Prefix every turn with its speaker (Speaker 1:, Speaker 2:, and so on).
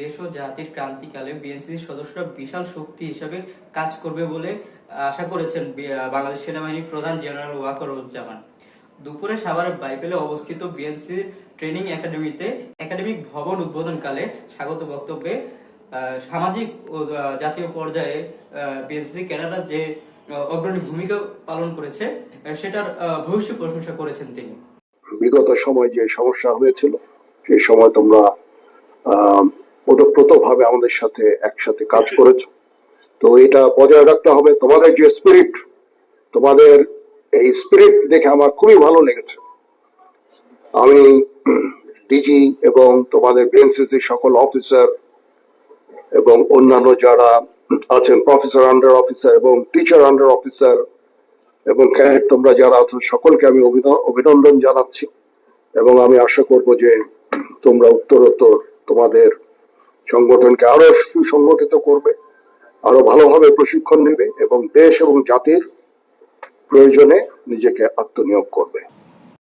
Speaker 1: দেশ ও জাতির ক্রান্তিকালে বিএনসির সদস্যরা বিশাল শক্তি হিসেবে কাজ করবে বলে আশা করেছেন বাংলাদেশ সেনাবাহিনীর প্রধান জেনারেল ওয়াকারুজ্জামান। দুপুরে সাভারের বাইবেলে অবস্থিত বিএনসি ট্রেনিং একাডেমিতে একাডেমিক ভবন উদ্বোধনকালে স্বাগত বক্তব্যে সামাজিক ও জাতীয় পর্যায়ে বিএনসি ক্যাডাররা যে অগ্রণী ভূমিকা পালন করেছে সেটার ভূয়সী প্রশংসা করেছেন তিনি।
Speaker 2: বিগত সময় যে সমস্যা হয়েছিল, সেই সময় তোমরা ওতপ্রোত ভাবে আমাদের সাথে একসাথে কাজ করেছ। তো এটা বজায় রাখতে হবে। তোমাদের যে স্পিরিট তোমাদের এই স্পিরিট দেখে আমার খুবই ভালো লেগেছে। আমি ডিজি এবং তোমাদের বিএনসিসি সকল অফিসার এবং অন্যান্য যারা আছেন প্রফেসর আন্ডার অফিসার এবং টিচার আন্ডার অফিসার এবং ক্যাডেট তোমরা যারা আছো, সকলকে আমি অভিন- অভিনন্দন জানাচ্ছি। এবং আমি আশা করব যে তোমরা উত্তরোত্তর তোমাদের সংগঠনকে আরও সুসংগঠিত করবে, আরও ভালোভাবে প্রশিক্ষণ নেবে এবং দেশ এবং জাতির প্রয়োজনে নিজেকে আত্মনিয়োগ করবে।